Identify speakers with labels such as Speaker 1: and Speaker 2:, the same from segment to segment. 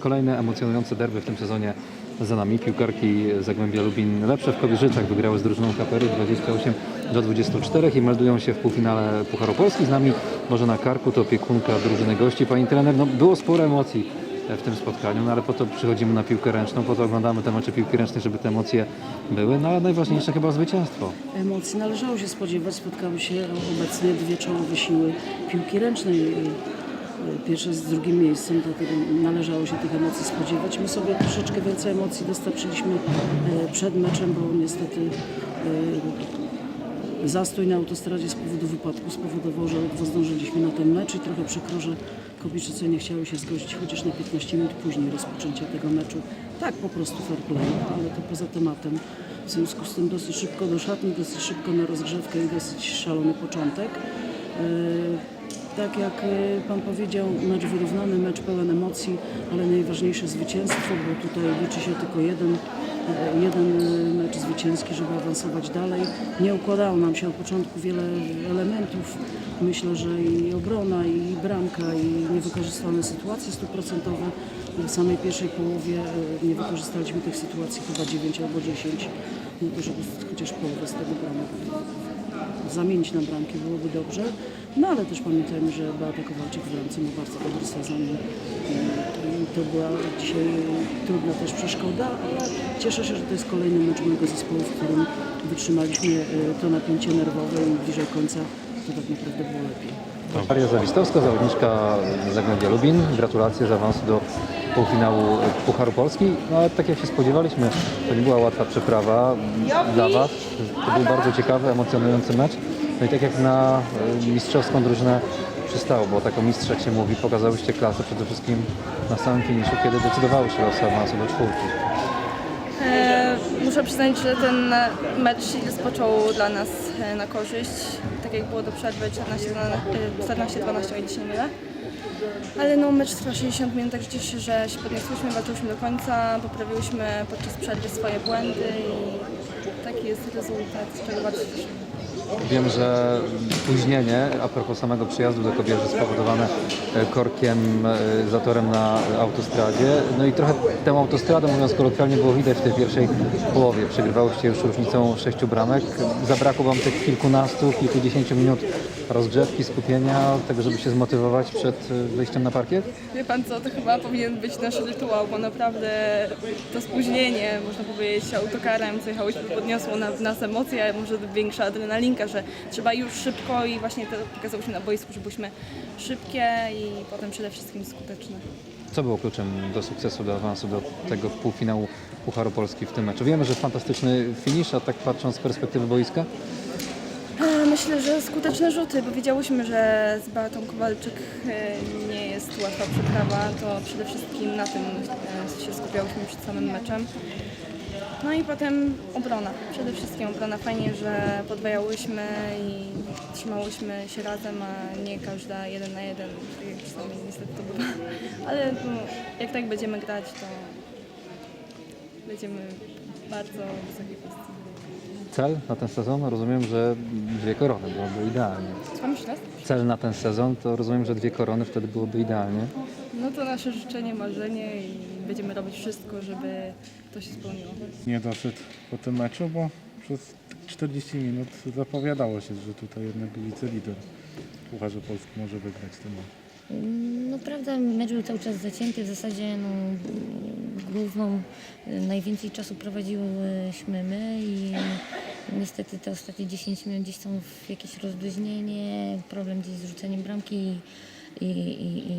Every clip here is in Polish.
Speaker 1: Kolejne emocjonujące derby w tym sezonie za nami. Piłkarki Zagłębia Lubin lepsze w Kobierzycach wygrały z drużyną Kapery 28 do 24 i meldują się w półfinale Pucharu Polski. Z nami Marzena Karku, to opiekunka drużyny gości. Pani trener, no było sporo emocji w tym spotkaniu, no ale po to przychodzimy na piłkę ręczną, po to oglądamy te mecze piłki ręcznej, żeby te emocje były, no ale najważniejsze chyba zwycięstwo.
Speaker 2: Emocji należało się spodziewać. Spotkały się obecnie dwie czołowe siły piłki ręcznej. Pierwsze z drugim miejscem, dlatego należało się tych emocji spodziewać. My sobie troszeczkę więcej emocji dostarczyliśmy e, przed meczem, bo niestety e, zastój na autostradzie z powodu wypadku spowodował, że ledwo zdążyliśmy na ten mecz i trochę przykro, że Kobiczyce nie chciały się zgodzić chociaż na 15 minut później rozpoczęcia tego meczu. Tak po prostu fair play, ale to poza tematem. W związku z tym dosyć szybko do szatni, dosyć szybko na rozgrzewkę i dosyć szalony początek. Tak jak y, Pan powiedział, mecz wyrównany, mecz pełen emocji, ale najważniejsze zwycięstwo, bo tutaj liczy się tylko jeden, y, jeden y, mecz zwycięski, żeby awansować dalej. Nie układało nam się od początku wiele elementów. Myślę, że i obrona, i bramka, i niewykorzystane sytuacje stuprocentowe. W samej pierwszej połowie nie wykorzystaliśmy tych sytuacji chyba 9 albo 10, no żeby chociaż połowę z tego bramek zamienić na bramki byłoby dobrze. No ale też pamiętajmy, że Beata Kowalczyk bramce ma bardzo dobry sezon i, to była dzisiaj trudna też przeszkoda, ale cieszę się, że to jest kolejny mecz mojego zespołu, w którym wytrzymaliśmy e, to napięcie nerwowe i bliżej końca to tak naprawdę było lepiej.
Speaker 1: Maria Zawistowska, zawodniczka Zagłębia Lubin. Gratulacje za awans do półfinału Pucharu Polski. No ale tak jak się spodziewaliśmy, to nie była łatwa przeprawa dla Was. To był bardzo ciekawy, emocjonujący mecz. No i tak jak na e, mistrzowską drużynę przystało, bo tak o mistrzach się mówi, pokazałyście klasę przede wszystkim na samym finiszu, kiedy decydowały się losy awansu do czwórki.
Speaker 3: E, Muszę przyznać, że ten mecz rozpoczął dla nas e, na korzyść. Tak jak było do przerwy 14-12, o ile się. Ale no, mecz trwa 60 minut, się, że się podniosłyśmy, walczyłyśmy do końca, poprawiłyśmy podczas przerwy swoje błędy i taki jest rezultat, z czego bardzo.
Speaker 1: Wiem, że spóźnienie a propos samego przyjazdu do Kobierzy spowodowane e, korkiem, e, zatorem na autostradzie. No i trochę tę autostradę, mówiąc kolokwialnie, było widać w tej pierwszej połowie. Przegrywałyście już różnicą sześciu bramek. Zabrakło Wam tych kilkunastu, kilkudziesięciu minut rozgrzewki, skupienia, tego, żeby się zmotywować przed e, wyjściem na parkiet?
Speaker 3: Wie pan co, to chyba powinien być nasz rytuał, bo naprawdę to spóźnienie, można powiedzieć, autokarem, co jechałyśmy, podniosło na, w nas emocje, a może większa adrenalinka, że trzeba już szybko i właśnie to pokazałyśmy na boisku, że byliśmy szybkie i potem przede wszystkim skuteczne.
Speaker 1: Co było kluczem do sukcesu, do awansu do tego półfinału Pucharu Polski w tym meczu? Wiemy, że fantastyczny finisz, a tak patrząc z perspektywy boiska,
Speaker 3: Myślę, że skuteczne rzuty, bo wiedziałyśmy, że z Beatą Kowalczyk e, nie jest łatwa przeprawa, to przede wszystkim na tym e, się skupiałyśmy przed samym meczem. No i potem obrona, przede wszystkim obrona. Fajnie, że podwajałyśmy i trzymałyśmy się razem, a nie każda jeden na jeden, tak jak czasami niestety to bywa. Ale no, jak tak będziemy grać, to będziemy bardzo wysokiej pozycji.
Speaker 1: cel na ten sezon, rozumiem, że dwie korony byłoby idealnie.
Speaker 3: Słucham jeszcze raz?
Speaker 1: Cel na ten sezon, to rozumiem, że dwie korony wtedy byłoby idealnie.
Speaker 3: No to nasze życzenie, marzenie i będziemy robić wszystko, żeby to się spełniło.
Speaker 4: niedosyt po tym meczu, bo przez 40 minut zapowiadało się, że tutaj jednak wicelider Pucharze Polski może wygrać ten mecz.
Speaker 5: No prawda, mecz był cały czas zacięty, w zasadzie no, główną, y, najwięcej czasu prowadziłyśmy my i niestety te ostatnie 10 minut gdzieś są w jakieś rozluźnienie, problem gdzieś z rzuceniem bramki i, i, i,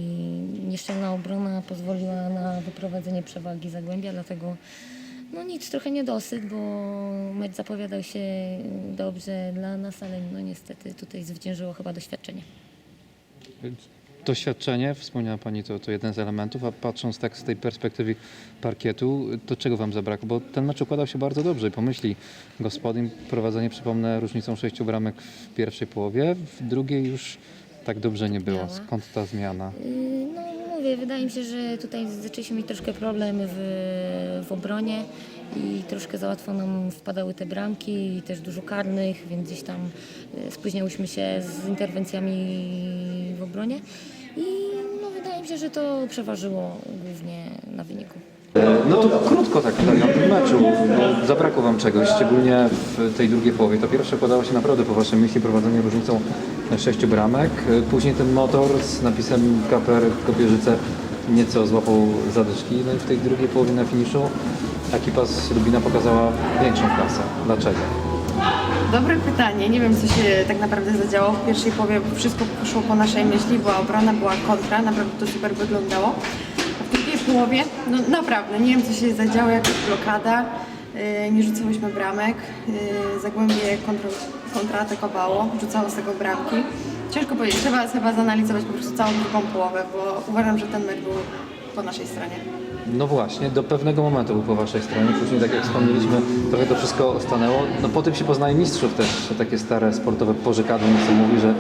Speaker 5: nieszczelna obrona pozwoliła na wyprowadzenie przewagi Zagłębia, dlatego no nic, trochę niedosyt, bo mecz zapowiadał się dobrze dla nas, ale no niestety tutaj zwyciężyło chyba doświadczenie.
Speaker 1: Doświadczenie, wspomniała Pani, to, to jeden z elementów, a patrząc tak z tej perspektywy parkietu, to czego Wam zabrakło? Bo ten mecz układał się bardzo dobrze i pomyśli gospodyń, prowadzenie, przypomnę, różnicą sześciu bramek w pierwszej połowie, w drugiej już tak dobrze nie było.
Speaker 5: Miała.
Speaker 1: Skąd ta zmiana?
Speaker 5: Yy, No mówię, wydaje mi się, że tutaj zaczęliśmy mieć troszkę problem w, w obronie i troszkę za łatwo nam wpadały te bramki i też dużo karnych, więc gdzieś tam yy, spóźniałyśmy się z interwencjami w obronie i no, wydaje mi się, że to przeważyło głównie na wyniku.
Speaker 1: No to krótko tak tutaj o tym meczu. bo Zabrakło Wam czegoś, szczególnie w tej drugiej połowie. To pierwsze podało się naprawdę po Waszej myśli prowadzenie różnicą sześciu bramek. Później ten motor z napisem KPR Kopierzyce nieco złapał zadyszki. No i w tej drugiej połowie na finiszu ekipa z Lubina pokazała większą klasę. Dlaczego?
Speaker 6: Dobre pytanie. Nie wiem, co się tak naprawdę zadziało. W pierwszej połowie wszystko poszło po naszej myśli. Była obrona, była kontra. Naprawdę to super wyglądało. Połowie, no naprawdę, nie wiem, co się zadziało, jakaś blokada. Yy, Nie rzucałyśmy bramek. Yy, Zagłębie kontra, kontraatakowało, rzucało z tego bramki. Ciężko powiedzieć. Trzeba chyba zanalizować po prostu całą drugą połowę, bo uważam, że ten mecz był po naszej stronie.
Speaker 1: No właśnie, do pewnego momentu był po waszej stronie. Później, tak jak wspomnieliśmy, trochę to wszystko stanęło. No po tym się poznaje mistrzów też, takie stare sportowe pożekadło, co mówi, że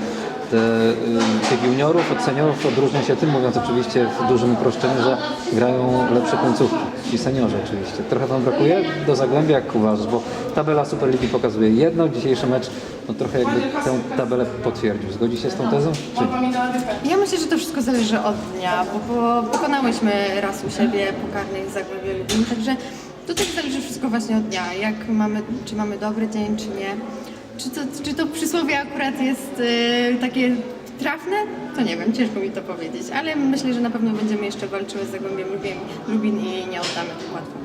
Speaker 1: te, y, tych juniorów od seniorów odróżnia się tym, mówiąc oczywiście w dużym uproszczeniu, że grają lepsze końcówki. Ci seniorzy oczywiście. Trochę wam brakuje do Zagłębia, jak uważasz, bo tabela Superligi pokazuje jedno, dzisiejszy mecz no trochę jakby tę tabelę potwierdził. Zgodzi się z tą tezą? Czy?
Speaker 6: Ja myślę, że to wszystko zależy od dnia, bo, bo pokonałyśmy raz u siebie pokarnych Zagłębie Lubin, także tutaj zależy wszystko właśnie od dnia, jak mamy, czy mamy dobry dzień, czy nie. Czy to, czy to przysłowie akurat jest y, takie trafne? To nie wiem, ciężko mi to powiedzieć, ale myślę, że na pewno będziemy jeszcze walczyły z Zagłębiem Lubin, Lubin i nie oddamy tak łatwo.